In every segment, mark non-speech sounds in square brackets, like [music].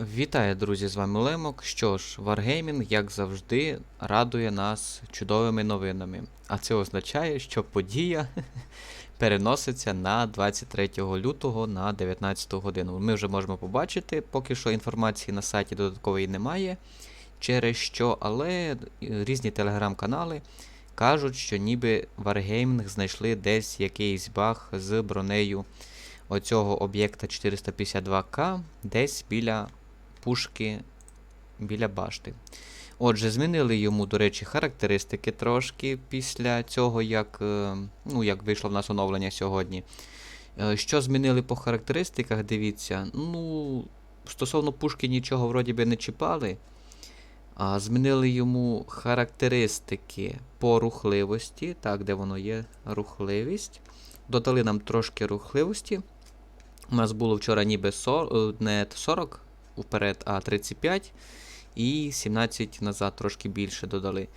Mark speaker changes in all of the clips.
Speaker 1: Вітаю, друзі, з вами Лемок. Що ж, Wargaming, як завжди, радує нас чудовими новинами. А це означає, що подія [laughs] переноситься на 23 лютого на 19 годину. Ми вже можемо побачити, поки що інформації на сайті додаткової немає. Через що, але різні телеграм-канали кажуть, що ніби Wargaming знайшли десь якийсь баг з бронею оцього об'єкта 452К десь біля пушки біля башти. Отже, змінили йому, до речі, характеристики трошки після цього, як е, ну, як вийшло в нас оновлення сьогодні. Е, Що змінили по характеристиках, дивіться. Ну, стосовно пушки нічого вроді би не чіпали. А змінили йому характеристики по рухливості. Так, де воно є? Рухливість. Додали нам трошки рухливості. У нас було вчора ніби 40, не 40 вперед, а 35. І 17 назад трошки більше додали.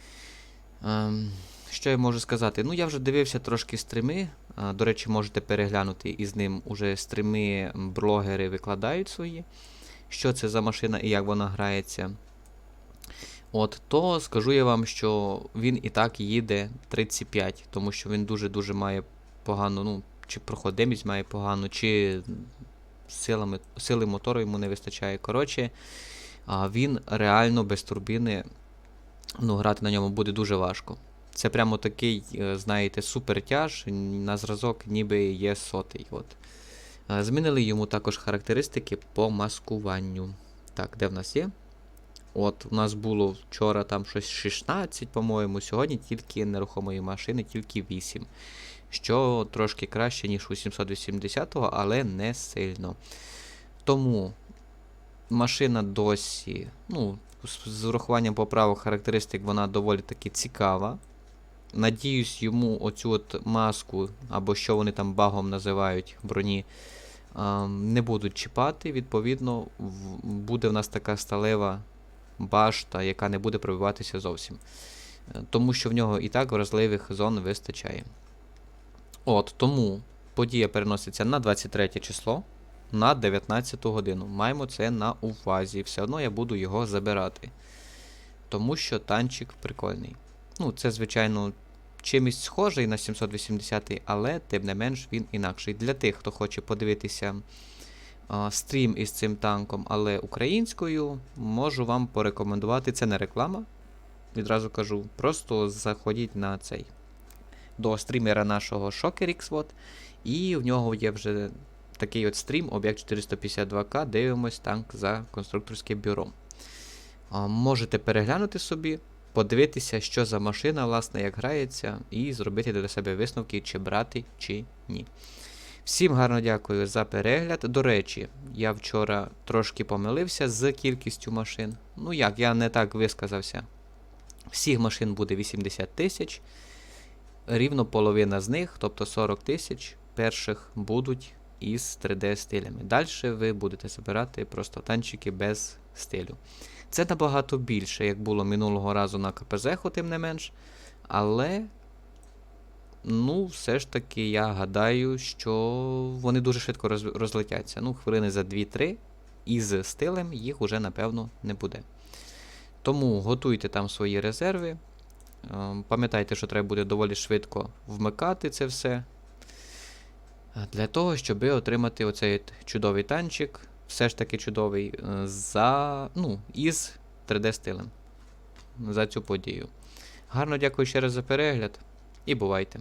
Speaker 1: Ем, що я можу сказати? Ну, я вже дивився трошки стріми. А, До речі, можете переглянути із ним уже стріми блогери викладають свої. Що це за машина і як вона грається. От, то скажу я вам, що він і так їде 35, тому що він дуже-дуже має погану, ну, чи проходимість має погану, чи силами, сили мотору йому не вистачає. Коротше, він реально без турбіни, ну, грати на ньому буде дуже важко. Це прямо такий, е, знаєте, супертяж, на зразок ніби є сотий. От. Е, Змінили йому також характеристики по маскуванню. Так, де в нас є? От, у нас було вчора там щось 16, по-моєму, сьогодні тільки нерухомої машини, тільки 8. Що трошки краще, ніж у 780-го, але не сильно. Тому машина досі, ну, з, урахуванням поправок характеристик, вона доволі таки цікава. Надіюсь, йому оцю от маску, або що вони там багом називають броні, не будуть чіпати. Відповідно, буде в нас така сталева башта, яка не буде пробиватися зовсім. Е, Тому що в нього і так вразливих зон вистачає. От, тому подія переноситься на 23 число на 19 годину. Маємо це на увазі. Все одно я буду його забирати. Тому що танчик прикольний. Ну, це, звичайно, чимось схожий на 780, але тим не менш він інакший. Для тих, хто хоче подивитися стрім із цим танком, але українською, можу вам порекомендувати. Це не реклама. Відразу кажу. Просто заходіть на цей до стрімера нашого ShockerX, і в нього є вже такий от стрім, об'єкт 452К, дивимось танк за конструкторське бюро. А, можете переглянути собі, подивитися, що за машина, власне, як грається, і зробити для себе висновки, чи брати, чи ні. Всім гарно дякую за перегляд. До речі, я вчора трошки помилився з кількістю машин. Ну як, я не так висказався. Всіх машин буде 80 тисяч. Рівно половина з них, тобто 40 тисяч перших, будуть із 3D-стилями. Далі ви будете збирати просто танчики без стилю. Це набагато більше, як було минулого разу на КПЗ, тим не менш. Але, ну, все ж таки, я гадаю, що вони дуже швидко роз- розлетяться. Ну, хвилини за 2-3, і з стилем їх уже, напевно, не буде. Тому готуйте там свої резерви. Ем, Пам'ятайте, що треба буде доволі швидко вмикати це все. е, Для того, щоб отримати оцей чудовий танчик, все ж таки чудовий, е, за, ну, із 3D-стилем за цю подію. Гарно дякую ще раз за перегляд і бувайте!